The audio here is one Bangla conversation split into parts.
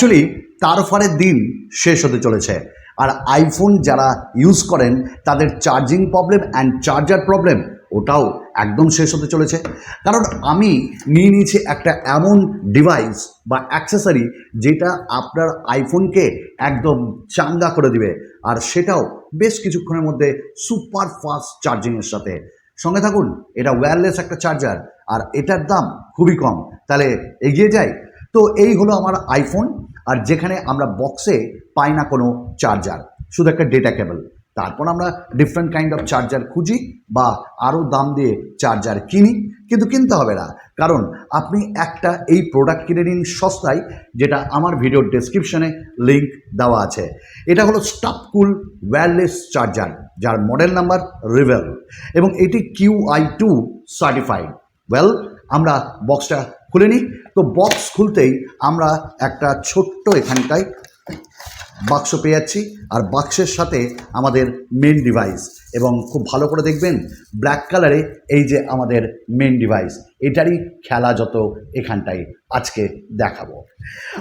অ্যাকচুয়ালি তার ফলের দিন শেষ হতে চলেছে। আর আইফোন যারা ইউজ করেন, তাদের charging problem and charger problem ওটাও একদম শেষ হতে চলেছে। কারণ আমি নিয়ে নিয়েছি একটা এমন ডিভাইস বা অ্যাক্সেসরি যেটা আপনার আইফোনকে একদম চাঙ্গা করে দিবে। আর সেটাও বেশ কিছুক্ষণের মধ্যে সুপার ফাস্ট চার্জিংয়ের সাথে। সঙ্গে থাকুন, এটা ওয়্যারলেস একটা চার্জার আর এটার দাম খুবই কম। তাহলে এগিয়ে যাই। তো এই হলো আমার আইফোন আর যেখানে আমরা বক্সে পাই না কোনো চার্জার শুধু একটা ডেটা কেবল তারপর আমরা ডিফারেন্ট কাইন্ড অফ চার্জার খুঁজি বা আরও দাম দিয়ে চার্জার কিনি, কিন্তু কিনতে হবে না। কারণ আপনি একটা এই প্রোডাক্ট কিনে নিন সস্তায়, যেটা আমার ভিডিওর ডেসক্রিপশনে লিংক দেওয়া আছে। এটা হলো স্টাফকুল ওয়্যারলেস চার্জার যার মডেল নাম্বার রিভেল এবং এটি Q I two certified well আমরা বক্সটা খুলে নিই তো বক্স খুলতেই আমরা একটা ছোট্ট এখানটায় বাক্স পেয়ে যাচ্ছি। আর বাক্সের সাথে আমাদের মেন ডিভাইস এবং খুব ভালো করে দেখবেন ব্ল্যাক কালারে এই যে আমাদের মেন ডিভাইস এটারই খেলা যত এখানটায় আজকে দেখাবো।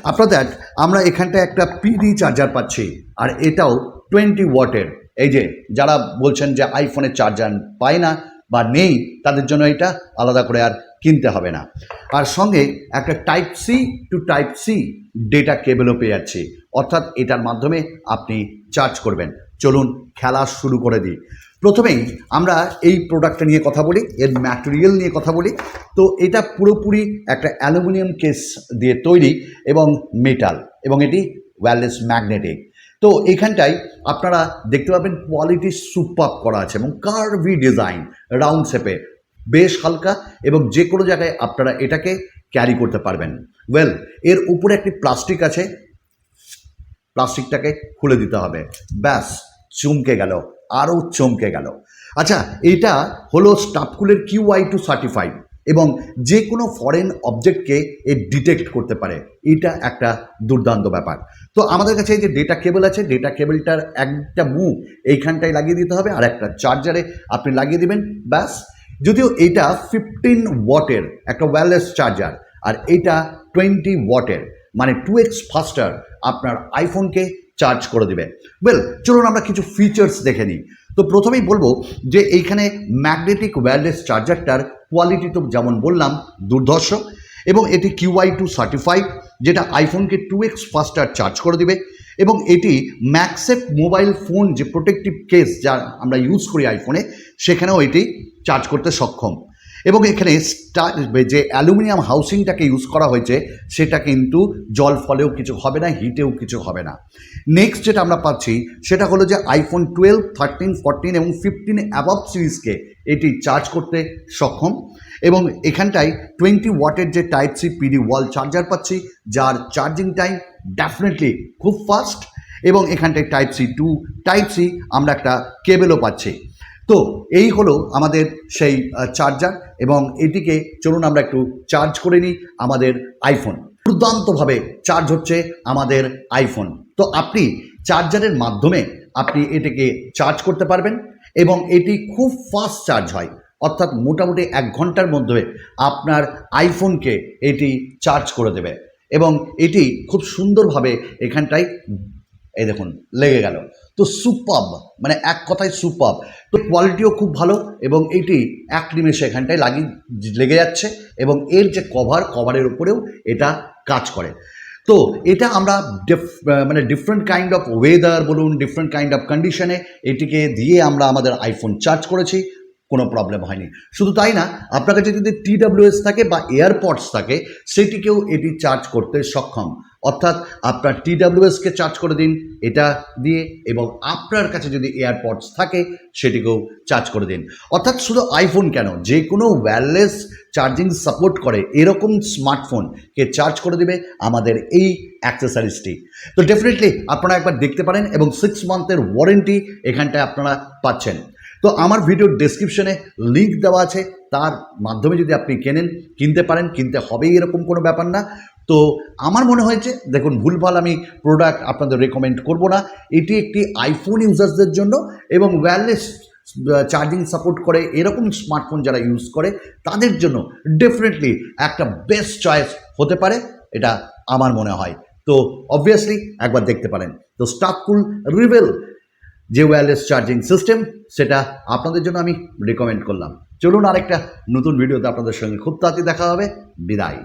আপনাদের, আমরা এখানটায় একটা পিডি চার্জার পাচ্ছি, আর এটাও টোয়েন্টি ওয়াটের এই যে, যারা বলছেন যে আইফোনের চার্জার পায় না বা নেই, তাদের জন্য এটা আলাদা করে আর কিনতে হবে না। আর সঙ্গে একটা type C to type C data কেবলও পেয়ে যাচ্ছি। অর্থাৎ এটার মাধ্যমে আপনি চার্জ করবেন। চলুন খেলা শুরু করে দিই। প্রথমেই আমরা এই প্রোডাক্টটা নিয়ে কথা বলি, এর ম্যাটেরিয়াল নিয়ে কথা বলি। তো এটা পুরোপুরি একটা অ্যালুমিনিয়াম কেস দিয়ে তৈরি এবং মেটাল এবং এটি ওয়্যারলেস ম্যাগনেটিক তো এখানটায় আপনারা দেখতে পাবেন কোয়ালিটি সুপার করা আছে এবং কার্ভি ডিজাইন রাউন্ড শেপে বেশ হালকা এবং যে কোনো জায়গায় আপনারা এটাকে ক্যারি করতে পারবেন। ওয়েল এর উপরে একটি প্লাস্টিক আছে। প্লাস্টিকটাকে খুলে দিতে হবে। ব্যাস, চমকে গেল, আরও চমকে গেল। আচ্ছা এটা হলো স্টাফকুলের কিউ আই টু সার্টিফাইড এবং যে কোনো ফরেন অবজেক্টকে এ ডিটেক্ট করতে পারে। এটা একটা দুর্দান্ত ব্যাপার। তো আমাদের কাছে এই যে ডেটা কেবল আছে ডেটা কেবলটার একটা মুখ এইখানটায় লাগিয়ে দিতে হবে। আর একটা চার্জারে আপনি লাগিয়ে দিবেন। ব্যাস যদিও এটা ফিফটিন ওয়াটের একটা ওয়্যারলেস চার্জার আর এটা টোয়েন্টি ওয়াটের মানে টু এক্স ফাস্টার আপনার আইফোনকে চার্জ করে দেবে। ওয়েল চলুন আমরা কিছু ফিচার্স দেখে নিই। তো প্রথমেই বলব যে এইখানে ম্যাগনেটিক ওয়্যারলেস চার্জারটার কোয়ালিটি তো যেমন বললাম, দুর্ধর্ষ, এবং এটি কিউআই টু সার্টিফাইড যেটা আইফোনকে টু এক্স ফাস্টার চার্জ করে দিবে। এবং এটি ম্যাক্সেপ মোবাইল ফোন যে প্রোটেক্টিভ কেস যা আমরা ইউজ করি আইফোনে সেখানেও এটি চার্জ করতে সক্ষম। এবং এখানে যে অ্যালুমিনিয়াম হাউসিংটাকে ইউজ করা হয়েছে, সেটা কিন্তু জল ফলেও কিছু হবে না হিটেও কিছু হবে না। নেক্সট যেটা আমরা পাচ্ছি, সেটা হলো যে আইফোন টুয়েলভ থার্টিন ফোরটিন এবং ফিফটিন অ্যাবভ সিরিজকে এটি চার্জ করতে সক্ষম। এবং এখানটায় টোয়েন্টি ওয়াটের যে type C PD wall charger পাচ্ছি, যার চার্জিং টাইম ডেফিনেটলি খুব ফাস্ট এবং এখানটায় type C to type C আমরা একটা কেবেলও পাচ্ছি। তো এই হলো আমাদের সেই চার্জার এবং এটিকে চলুন আমরা একটু চার্জ করে নিই আমাদের আইফোন দুর্দান্তভাবে চার্জ হচ্ছে আমাদের আইফোন তো আপনি চার্জারের মাধ্যমে আপনি এটিকে চার্জ করতে পারবেন এবং এটি খুব ফাস্ট চার্জ হয়। অর্থাৎ মোটামুটি এক ঘণ্টার মধ্যে আপনার আইফোনকে এটি চার্জ করে দেবে। এবং এটি খুব সুন্দরভাবে এখানটায়, এই দেখুন, লেগে গেল। তো সুপাব মানে এক কথায় সুপাব তো কোয়ালিটিও খুব ভালো এবং এটি এক নিমেষে এখানটায় লাগিয়ে লেগে যাচ্ছে এবং এর যে কভার কভারের উপরেও এটা কাজ করে। তো এটা আমরা মানে ডিফারেন্ট কাইন্ড অফ ওয়েদার বলুন ডিফারেন্ট কাইন্ড অফ কন্ডিশনে এটিকে দিয়ে আমরা আমাদের আইফোন চার্জ করেছি। কোনো প্রবলেম হয়নি। শুধু তাই না, আপনার কাছে যদি টিডাব্লিউএস থাকে বা এয়ারপডস থাকে, সেটিকেও এটি চার্জ করতে সক্ষম। অর্থাৎ আপনার টিডাব্লিউএসকে চার্জ করে দিন, এটা দিয়ে, এবং আপনার কাছে যদি এয়ারপডস থাকে, সেটিকেও চার্জ করে দিন। অর্থাৎ শুধু আইফোন কেন, যে কোনো ওয়্যারলেস চার্জিং সাপোর্ট করে, এরকম স্মার্টফোনকে চার্জ করে দেবে আমাদের এই অ্যাক্সেসারিজটি তো ডেফিনেটলি আপনারা একবার দেখতে পারেন, এবং সিক্স মান্থের ওয়ারেন্টি এখানটায় আপনারা পাচ্ছেন। তো আমার ভিডিওর ডেসক্রিপশনে লিঙ্ক দেওয়া আছে। তার মাধ্যমে যদি আপনি কেনেন, কিনতে পারেন, কিনতে হবেই এরকম কোনো ব্যাপার না। তো আমার মনে হয়েছে, দেখুন, ভুলভাল আমি প্রোডাক্ট আপনাদের রেকমেন্ড করব না। এটি একটি আইফোন ইউজার্সদের জন্য এবং ওয়্যারলেস চার্জিং সাপোর্ট করে এরকম স্মার্টফোন যারা ইউজ করে, তাদের জন্য ডেফিনেটলি একটা বেস্ট চয়েস হতে পারে, এটা আমার মনে হয়। তো অবভিয়াসলি একবার দেখতে পারেন। তো স্টাফকুল রিভেল যে ওয়্যারলেস চার্জিং সিস্টেম সেটা আপনাদের জন্য আমি রেকমেন্ড করলাম। চলুন আরেকটা নতুন ভিডিওতে আপনাদের সঙ্গে খুব তাড়াতাড়ি দেখা হবে। বিদায়।